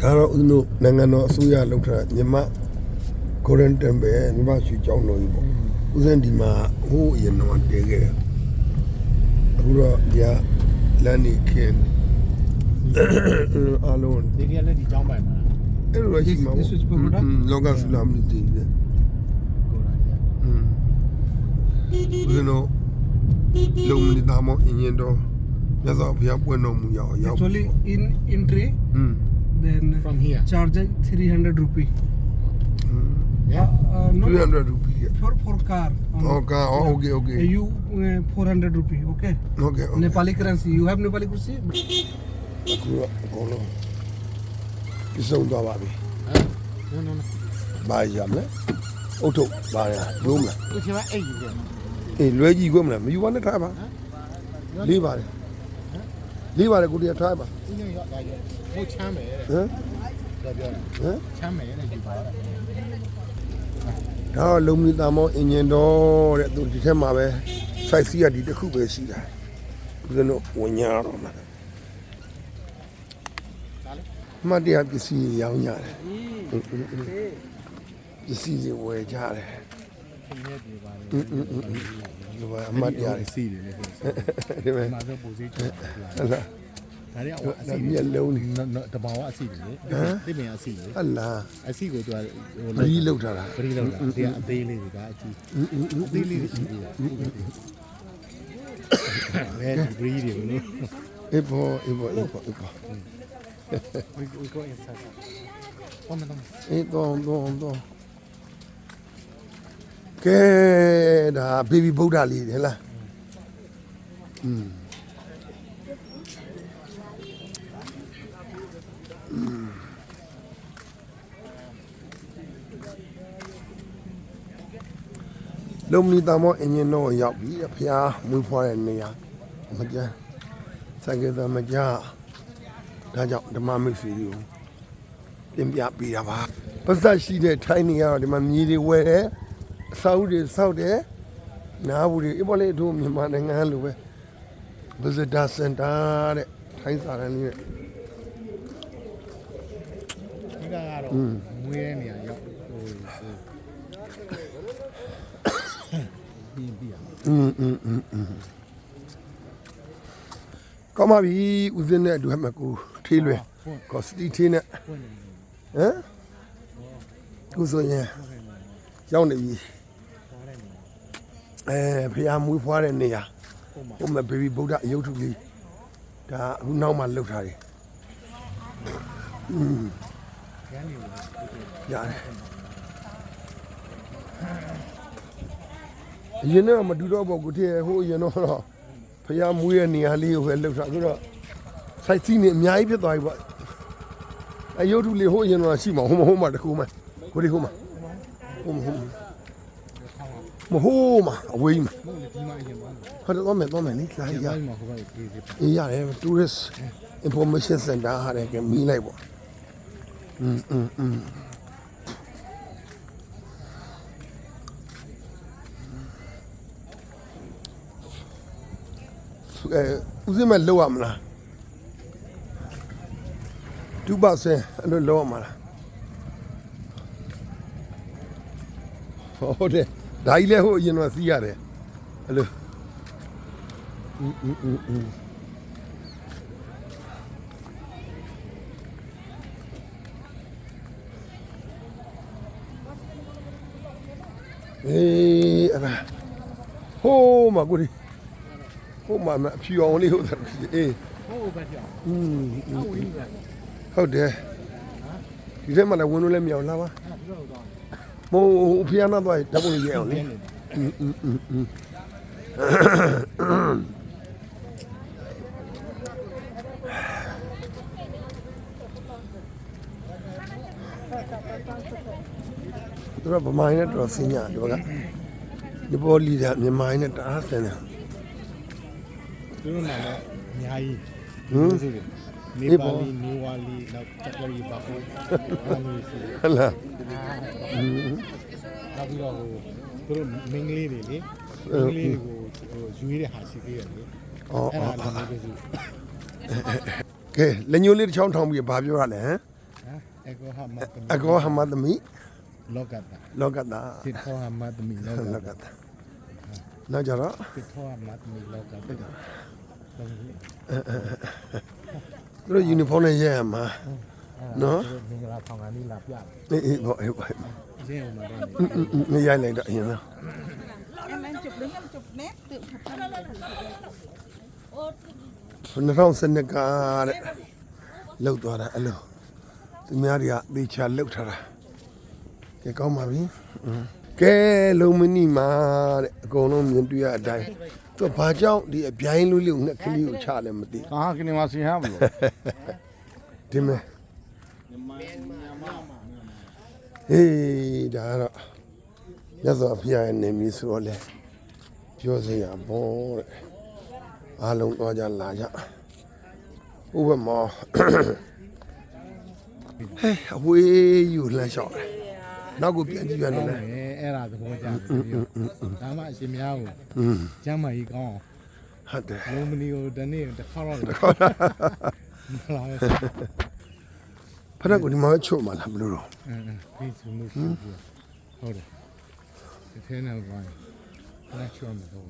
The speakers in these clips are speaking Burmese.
ဒါတော့ဦးဇင်းတို့နိုင်ငံတော်အစိုးရလောက်ထားမြမ Golden Temple မြမရွှေကျောင်းတော်ကြီးပေါ့ဦးဇင်းဒီမှာဟိုးအရင်တော့တည်ခဲ့တယ်အခုတော့ဒီကလမ်းနေခင်းအားလုံး ဒီကလည်းဒီကြောင်းပိုင်မှာ အဲ့လိုရှိမှာ This is Baroda? လောကဆူလာမသိဘူး ကိုရာကြီး อืมဦးဇင်းတို့လုံမနေတာမောအင်းရင်တော်မြတ်စွာဘုရားပွင့်တော်မူရအောင်ရောက် Actually, in entry, อืม then from here charge 300 rupee. yeah Uh, no, 300 rupee for for car. only. ဟောကဟော okay okay Uh, You uh, 400 rupee. Okay. okay okay Nepali currency. You have Nepali currency? အခုတော့အကုန်လုံးပြစုံသွားပါပြီ no no no ဘာရမလဲအုတ်ထုတ်ဘာရ လို့မလားဒီချိန်မှာအဲ့ဒီကအေးလွဲကြီးခွင့်မလားမယူပါနဲ့ထားပါလေးပါတယ်လေးပါတယ်ကိုတည်းထားပါဦးညရောက်လာရောဟိုချမ်းမယ်တဲ့ဟမ်ပြောပြောတာဟမ်ချမ်းမယ်တဲ့ဒီပါဒါတော့လုံမီတာမောအင်ဂျင်တော်တဲ့သူဒီထက်မှာပဲ size ကဒီတစ်ခုပဲရှိတာဦးဇင်းတို့ဝင်ညာတော့မှာမတ်တရားပစ္စည်းရောင်းကြတယ်ပစ္စည်းတွေဝယ်ကြတယ်ခင်ဗျဒီပါလေ ဒီမှာအမတ်တရားတွေစီတယ်လေဒီမှာမှာတော့ပူစေးချင်လာဟလာဒါတွေအအစီမျက်လုံးနေတဘောင်အစီတယ်လေတိပင်အစီလေဟလာအစီကိုသူကဟိုဘီလောက်ထားတာပရိလောက်တာဒီကအသေးလေးတွေကအကြီးအသေးလေးတွေရှိသေးတယ်ဘယ်ဒီဘရီတွေလို့အေးဘောအေးဘောအေးဘောအေးဘော we we go inside ဘာမှမလုပ်အေးတော့တော့တော့ ကဲဒါဘေဘီဗုဒ္ဓလေးဟဲ့လားอืมလုံမီတာမောအင်ဂျင်တော့ရောက်ပြီဖျားမွေးဖွားတဲ့နေရာမကြမ်းဆိုင်ကယ်သမကြဒါကြောင့်ဓမ္မမိတ်ဆွေတွေကိုပြင်ပြပေးတာပါပတ်သက်ရှိတဲ့ထိုင်းနေရတော့ဒီမှာမြေတွေဝယ်တယ် အစာအုပ်တွေစောက်တယ်နားဘူးတွေအပေါ်လေးတို့မြန်မာနိုင်ငံလိုပဲ visitor center တဲ့ထိုင်းစာတန်းလေးနဲ့ ဒီကတော့မွေးတဲ့နေရာရောက်ဟိုပြီးပြီးအောင် อืมอืมอืมอืมကောင်းပါပြီဦးစင်းနဲ့အတူဟဲ့မကူထေးလွယ်ကောစတီထေးနဲ့ ဖွင့်နေ ဟမ်ခုဆိုရင်ရော က်နေပြီသွားတဲ့နေရာအဲဖះမွေးဖွားတဲ့နေရာဟိုမှာဟိုမှာဘေဘီဗုဒ္ဓအယုတ်ထုလေးဒါအခုနောက်မှလှုပ်ထားတယ်ရန်နေလို့ရတယ်အရင်ကမတူတော့ဘူးကိုတည်းဟိုအရင်တော့ဖះမွေးရဲ့နေရာလေးကိုပဲလှုပ်ထားအခုတော့စိုက်စီးနေအများကြီးဖြစ်သွားပြီပေါ့အယုတ်ထုလေးဟိုအရင်တော့ရှိမှာဟိုမဟိုမှာတခုမှကိုဒီဟိုမှာ ဟိုမဟိုမဟိုမှာအဝေးမှာ မဟုတ်လေဒီမှာအရင်ပါ ဟုတ်တယ်တော့မယ်တော့မယ်လေလာ ဒီ ရ မှာဟိုဘက်ပြေးပြေး အေးရတယ် tourist information center ဟာတယ်ကမီးလိုက်ပေါ့อืมอืมอืมအဲဦးစင်းမဲ့လောက်ရမလား2%အဲ့လိုလောက်ရမလား ဟုတ်တယ်ဒါကြီးလည်းဟိုအရင်ကစီးရတယ်အဲ့လိုအေးအဲ့ဒါဟိုးမကိုဒီဟိုးမမအဖြူအောင်လေးဟုတ်တယ်အေးဟိုဘက်ပြောင်းอืมဟိုဝင်းကဟုတ်တယ်ဒီထဲမှာလည်းဝင်လို့လည်းမရအောင်လာပါအဲ့ဒါပြောတော့ မို့ဖျားနာတော့ဓာတ်ပုံလေးရအောင်လေပြင်းနေသူကဗမိုင်းနဲ့တော်ဆင်းကြတယ်ဗျကဒီပေါ်လီဒါမြန်မာနဲ့တအားဆင်းတယ်သူတို့နာမည်အများကြီးဟမ်ဆိုတယ် နေဒီပါပေါ်လီနေဝါလီနောက်တက်လီဘာကိုဘာလို့ဆိုဟလာနောက်ပြီးတော့ဟိုသူတို့မင်းကလေးတွေလေမင်းကလေးတွေကိုဟိုယူရတဲ့ဟာရှိသေးတယ်လေအော်အဲ့အော်ဒါလည်းမပြောစုကဲလက်ညိုးလေးတစ်ချောင်းထောင်ပြီးဘာပြောရလဲဟမ်ဟမ်အကောဟာမတ်အကောဟမသမီလောကတာလောကတာစစ်ထောဟာမတ်မီလောလောကကတာတာနောက်ကြတော့စစ်ထောဟာမတ်မီလောကတာတော့ သူတို့ယူနီဖောင်းနဲ့ရဲရမှာနော်မင်္ဂလာဆောင်ကနေလာပြအေးအေးပေါ့အေးပေါ့ရင်းအောင်မှာတော့မရိုက်လိုက်တော့အရင်တော့ em đang chụp đứng em chụp nét tự thật thân 2012ကတဲ့လောက်သွားတာအဲ့လိုသူများတွေကသေချာလောက်ထားတာကဲကောင်းပါပြီอืมကဲလုံမနီမာတဲ့အကုန်လုံးမြင်တွေ့ရအတိုင်း သူကဘာကြောင့်ဒီအပြိုင်းလူလေးကိုနဲ့ခလေးကိုချလဲမသိကားကနေမစီဟာဘလို့ဒီမဲ့ဟေးဒါကတော့ရသော်ဖျားရဲ့နေမီဆိုတော့လေပြောစရာဘောတဲ့အားလုံးတော့ကြလာကြဥပမာဟဲ့အဝေးယူလှမ်းလျှောက်တယ်နောက်ကိုပြန်ကြည့်ရတော့လေ အဲ့ဒါသဘောကျတယ်ပြီးတော့ဒါမှအရှင်များကိုကျမ်းမာရေးကောင်းအောင်ဟုတ်တယ်လုံးမနီကိုတနေ့တစ်ခါတော့တစ်ခါလာတယ်ဖနက်ကိုဒီမှာချုပ်မှလားမလို့တော့အင်းပြီးသူမှုရှိဘူးဟုတ်တယ်ဒီထဲနဲ့ဘာလဲဖနက်ချုပ်မှတော့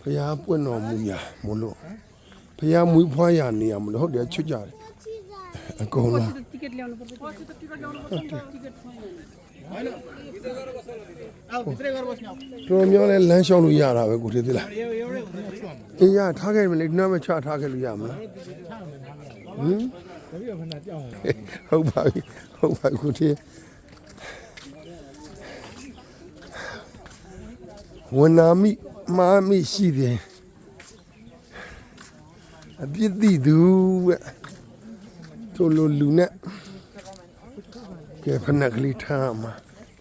ဘုရားပွင့်တော်မူညာမလို့ဘုရားမွေးဖွားရနေရမလို့ဟုတ်တယ်ချွတ်ကြတယ်အကုန်လုံး ticket လောက်လို့ပေါ့ ticket လောက်လို့ပေါ့ ticket ဖိုင်း တော်များလဲလမ်းလျှောက်လို့ရတာပဲကိုသေးသေးလားအေးရထားခဲ့မလဲဒီနောက်မှချထားခဲ့လို့ရမလားဟင်တပည့်ကခဏကြောက်အောင်ဟုတ်ပါပြီဟုတ်ပါကိုသေးဝန်နာမိမာမိရှိတယ်အပြစ်တိသူပဲတို့လိုလူနဲ့ ကဲဖနက်ကလေးထားမှာ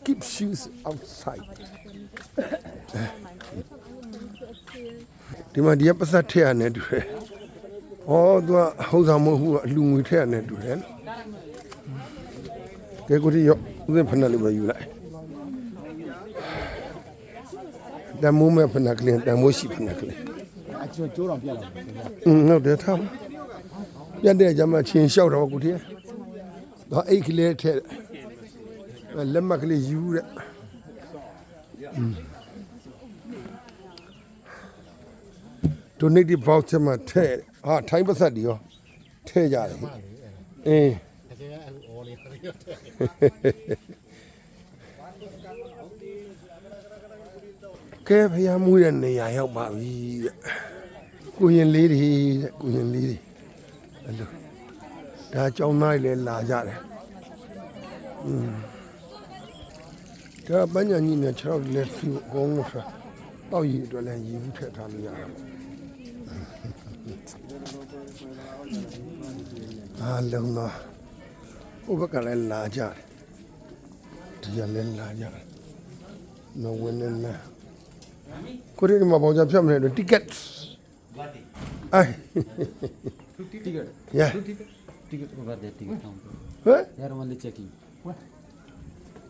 keep shoes outside ဒီမှာဒီကပတ်သက်ထည့်ရတယ်တူတယ်။ဩသူကဟုတ်ဆောင်မဟုတ်ဘူးအလူငွေထည့်ရတယ်တူတယ်နော်။ကဲကိုဒီရောဦးစင်ဖနက်လေးပဲယူလိုက်။တမိုးမဲ့ဖနက်ကလေးတမိုးရှိဖနက်ကလေးအချိုးကျိုးတော့ပြက်လာတယ်။อืมဟုတ်တယ်ထားပါ။ပြတ်တဲ့ကြမှာချင်းလျှောက်တော့ကိုဒီ။တော့အိတ်ကလေးထည့်တယ် လက်မကလေးယူတဲ့။ donate voucher မှာထည့်ဟာထိုင်းပတ်သက်ဒီရောထည့်ကြတယ်အင်းတကယ်အဲ့လိုအော်လေးခရီးကဲဖျားမွေးတဲ့နေရာရောက်ပါပြီတဲ့ကိုရင်လေးတွေတဲ့ကိုရင်လေးတွေအဲ့လိုဒါကြောင်းသားတွေလည်းလာကြတယ်อืม ဒါပညာညီနဲ့6ရောက်လက်ဖီအကုန်လုံးဆိုတောက်ရည်အတွက်လည်းရည်ဘူးထည့်ထားလို့ရတာပေါ့အားလုံးတော့ဥပကလည်းလာကြတယ်ဒီကလည်းလာကြတယ်နော်ဝင်နေလားကိုရီးမားပေါ်ကြဖြတ်မနေတော့ ticket အိုင် Ticket. yeah Ticket over there, ticket counter. ဟဲ့ They are only checking.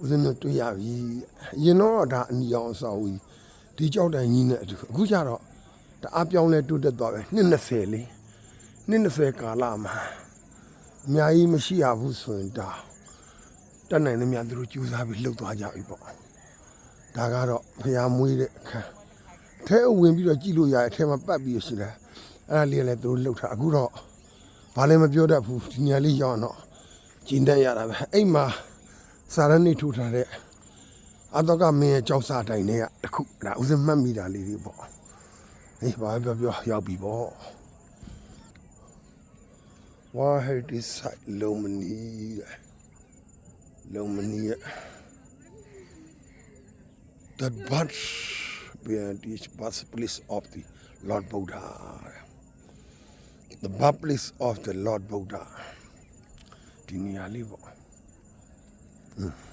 ဦးဇင်းတို့တွေ့ရပြီရင်တော့ဒါအနီအောင်အစာဝီဒီကြောက်တိုင်ကြီးနဲ့အတူအခုကျတော့တအားပြောင်းလဲတိုးတက်သွားပဲနှစ်20လေးနှစ်20ကာလမှာအများကြီးမရှိရဘူးဆိုရင်ဒါတက်နိုင်သမျှသူတို့ကြိုးစားပြီးလှုပ်သွားကြပြီပေါ့ဒါကတော့ဖျားမွေးတဲ့အခန်းအထဲဝင်ပြီးတော့ကြည့်လို့ရတယ်အထဲမှာပတ်ပြီးရရှိတယ်အဲ့ဒါလေးလည်းသူတို့လှုပ်ထားအခုတော့ဘာလည်းမပြောတတ်ဘူးဒီနေရာလေးရောက်တော့ကျင်းတတ်ရတာပဲအဲ့မှာ စာရဏိထူထားတဲ့အတော့ကမင်းရဲ့ကြောက်စာတိုင်တွေကတခုဒါဥစဉ်မှတ်မိတာလေးတွေပေါ့ဟေးဘာပြောပြောရောက်ပြီပေါ့ဝါဟဲဒီဆိုင်လုံမနီတဲ့လုံမနီရဲ့ the birth behind each birthplace of the Lord Buddha the birthplace of the Lord Buddha ဒီနေရာလေးပေါ့ อืม